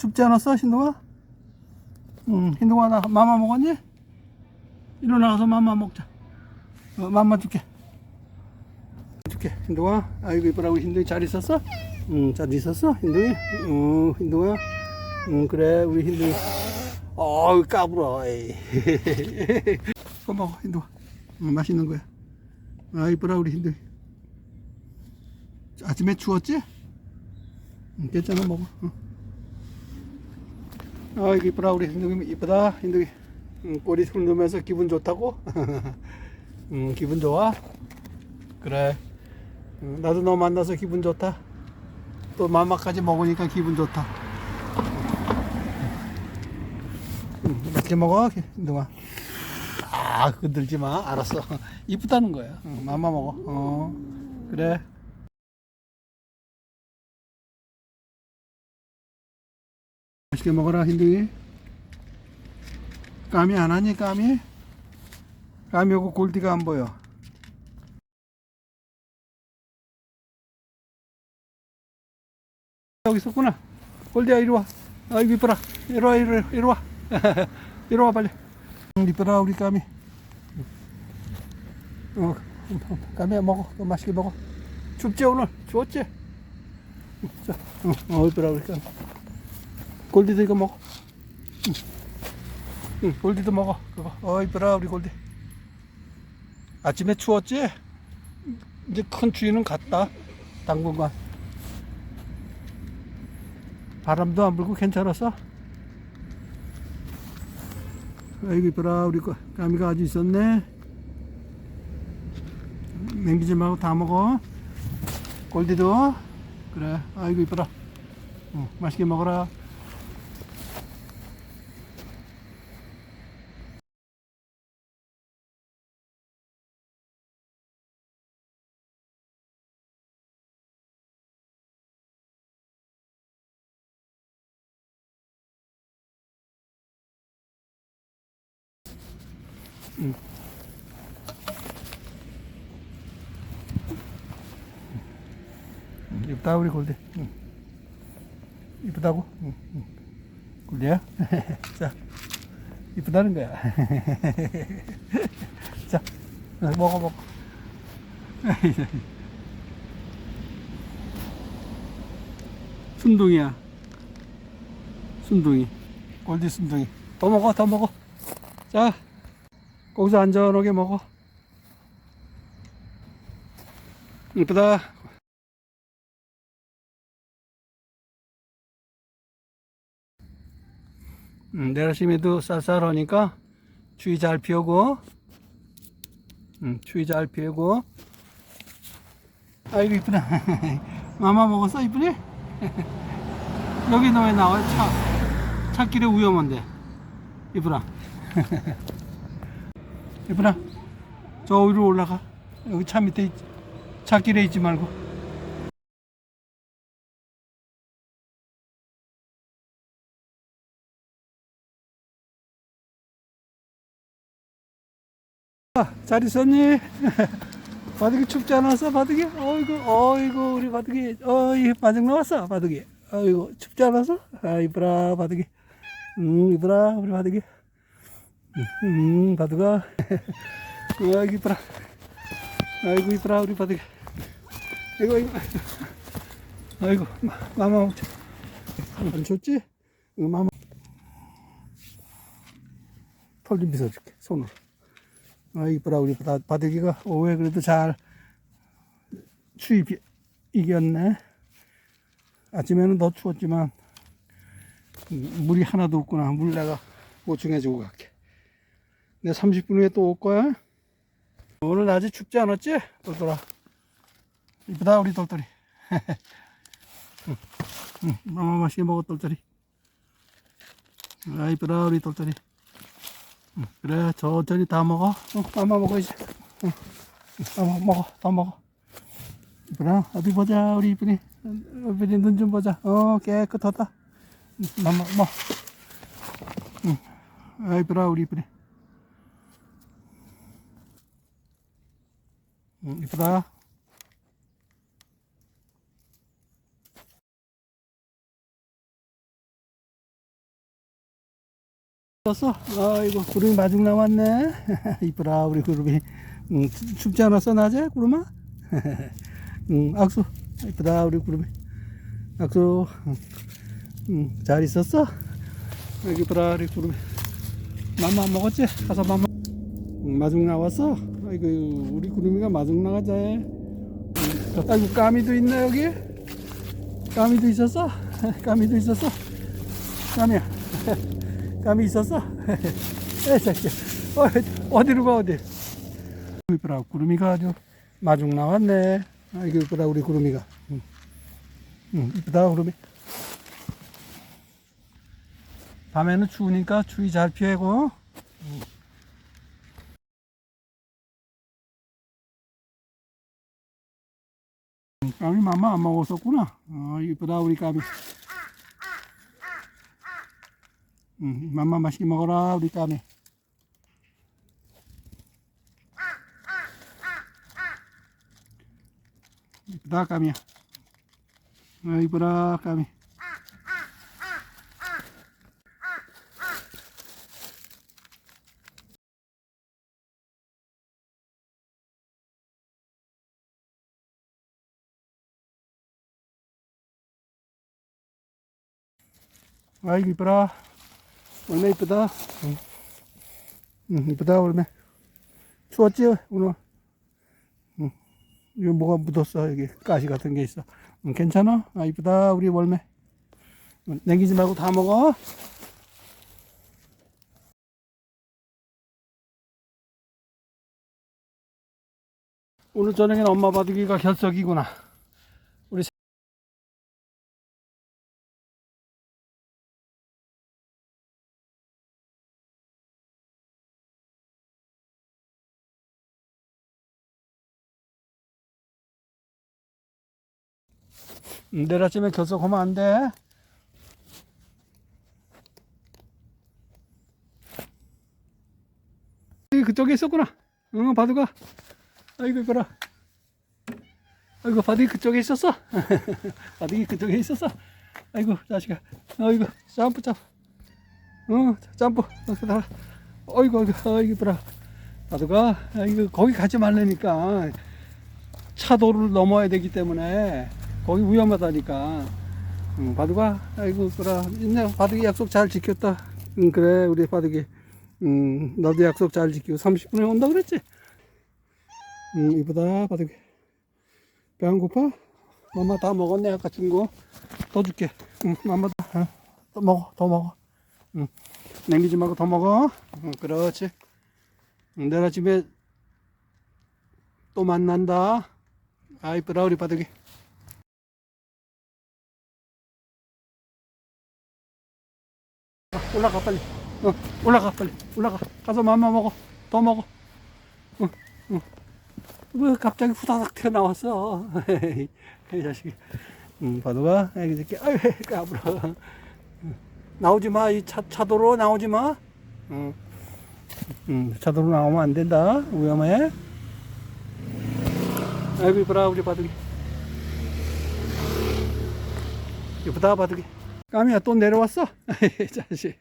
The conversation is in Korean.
춥지 않았어, 신동아? 응, 신동아, 나 맘마 먹었니? 일어나가서 맘마 먹자. 어, 맘마 줄게. 줄게, 신동아. 아이고, 이쁘라고 신동이 잘 있었어? 응, 잘 있었어, 신동이? 응, 신동아. 응, 그래, 우리 신동이. 어우, 까불어, 에이. 먹어, 신동아. 응, 맛있는 거야. 아, 이쁘라, 우리 신동이. 아침에 추웠지? 응, 괜찮아, 먹어. 응. 아, 이거 이쁘다, 우리 hin둥이 이쁘다, hin둥이. 응, 꼬리 흔들면서 기분 좋다고? 응, 기분 좋아? 그래. 응, 나도 너 만나서 기분 좋다. 또 마마까지 먹으니까 기분 좋다. 응, 맛있게 먹어, hin둥아. 아, 흔들지 마. 알았어. 이쁘다는 거야. 응, 맘마 먹어. 어, 그래. 맛있게 먹어라 힌둥이. 까미 안 하니 까미? 까미 오고 골디가 안 보여. 여기 있었구나. 골디야 이리 와. 아이고 이뻐라. 이리 와 이리, 와, 이리 와. 이리 와 빨리. 응, 이뻐라 우리 까미 어, 까미야 먹어. 또 맛있게 먹어. 춥지 오늘? 추웠지? 어 이뻐라 우리 까미 골디도 이거 먹어. 응. 응, 골디도 먹어. 그거. 어, 이뻐라, 우리 골디. 아침에 추웠지? 이제 큰 추위는 갔다. 당분간. 바람도 안 불고 괜찮았어? 아이고, 이뻐라, 우리 거. 까미가 아주 있었네. 남기지 말고 다 먹어. 골디도. 그래. 아이고, 이뻐라. 응, 맛있게 먹어라. 이쁘다 우리 골디 응. 이쁘다고? 응, 응. 골디야? 자 이쁘다는 거야. 자 어, 먹어 먹어. 순둥이야. 순둥이. 골디 순둥이. 더 먹어 더 먹어. 자 거기서 안전하게 먹어. 이쁘다. 음, 내려심에도 쌀쌀하니까 추위 잘 피우고 음, 추위 잘 피우고. 아이고 이쁘다. 마마 먹었어 이쁘니? 여기 너 왜 나와 차 차길에 위험한데 이쁘라 이쁘라 저 위로 올라가 여기 차 밑에 있, 차길에 있지 말고 아, 잘 있었니? 바둑이 춥지 않았어, 바둑이? 어이구, 어이구, 우리 바둑이, 어이, 바둑 나왔어, 바둑이. 어이구, 춥지 않았어? 아, 이쁘라, 바둑이. 음, 이쁘라, 우리 바둑이. 음, 바둑아. 아이고, 이쁘라. 아이고, 이쁘라, 우리 바둑이. 아이고, 아이고. 아이고, 마- 마마 먹자. 안 춥지? 응, 마마. 털좀 빗어줄게, 손으로. 아, 이쁘라, 우리 바, 바둑이가 오후에 그래도 잘 비- 이겼네. 아침에는 더 추웠지만, 음, 물이 하나도 없구나. 물 내가 보충해주고 갈게. 내가 30분 후에 또 올 거야. 오늘 낮에 춥지 않았지? 돌돌아. 이쁘다, 우리 돌돌이. 응, 응, 마마 맛있게 먹어, 돌돌이. 아, 이쁘다, 우리 돌돌이. 응, 그래 천천히 다 먹어 어, 마마 먹어 이제 응, 응, 먹어 다 먹어 이쁘라 어디 보자 우리 이쁜이 이쁜이 눈 좀 보자 어 깨끗하다 응, 마마 뭐 응. 아 이쁘라 우리 이쁜이 응, 이쁘다 떴어? 아이고 구름이 마중 나왔네 이쁘라 우리 구름이 응, 춥- 춥지 않았어 낮에 구름아? 응, 악수 이쁘다 우리 구름이 악수 응, 응, 잘 있었어? 여기 이쁘라 우리 구름이 맘마 안 먹었지? 가서 맘마 응, 마중 나왔어? 아이고 우리 구름이가 마중 나가자 응, 아이고 까미도 있네 여기. 까미도 있었어? 까미도 있었어? 까미야. 감이 있었어? 에 새끼 어, 어디로 가 어디? 이쁘라 구름이가 아주 마중 나왔네. 아이고 이쁘다 우리 구름이가. 응. 응, 이쁘다 구름이. 밤에는 추우니까 추위 잘 피하고 응, 까미 맘마 안 먹었었구나 어, 이쁘다 우리 까미 응, 맘마 맛있게 먹어라 우리 까미 이쁘다 까미야 아 아이고 이쁘다 얼마 이쁘다. 응. 응, 이쁘다 얼마. 추웠지 오늘 응. 이거 뭐가 묻었어 여기? 가시 같은 게 있어. 응, 괜찮아? 아 이쁘다 우리 월매. 응, 남기지 말고 다 먹어. 오늘 저녁엔 엄마 바둑이가 결석이구나 내일 아침에 결석하면 안 돼. 그쪽에 있었구나. 응, 바둑아. 아이고, 이거라. 아이고, 바둑이 그쪽에 있었어. 바둑이 그쪽에 있었어. 아이고, 자식아. 아이고, 점프, 점프. 응, 점프. 어, 어이구, 어이구, 어이구, 이쁘라. 바둑아, 아이고, 거기 가지 말라니까. 차도를 넘어야 되기 때문에 거기 위험하다니까. 응, 바둑아, 아이고, 그라. 있네, 바둑이 약속 잘 지켰다. 응, 그래, 우리 바둑이. 응, 너도 약속 잘 지키고 30분에 온다 그랬지? 응, 이쁘다, 바둑이. 배 안 고파? 엄마 다 먹었네, 아까 준 거. 더 줄게. 응, 엄마 다, 어, 더 먹어, 더 먹어. 응, 남기지 말고 더 먹어. 응, 그렇지. 응, 내일 아침에 또 만난다. 아, 이쁘다, 우리 바둑이. 올라가 빨리. 어, 올라가 빨리. 올라가. 가서 맘마 먹어. 더 먹어. 어, 어. 왜 갑자기 후다닥 튀어나왔어? 이 자식이. 음, 바둑아, 애기 새끼. 아유, 까불어. 나오지 마. 이 차, 차도로 나오지 마. 응. 음, 차도로 나오면 안 된다. 위험해. 아이고, 이쁘라, 우리 바둑이. 이쁘다, 바둑이. 까미야, 또 내려왔어? 자식.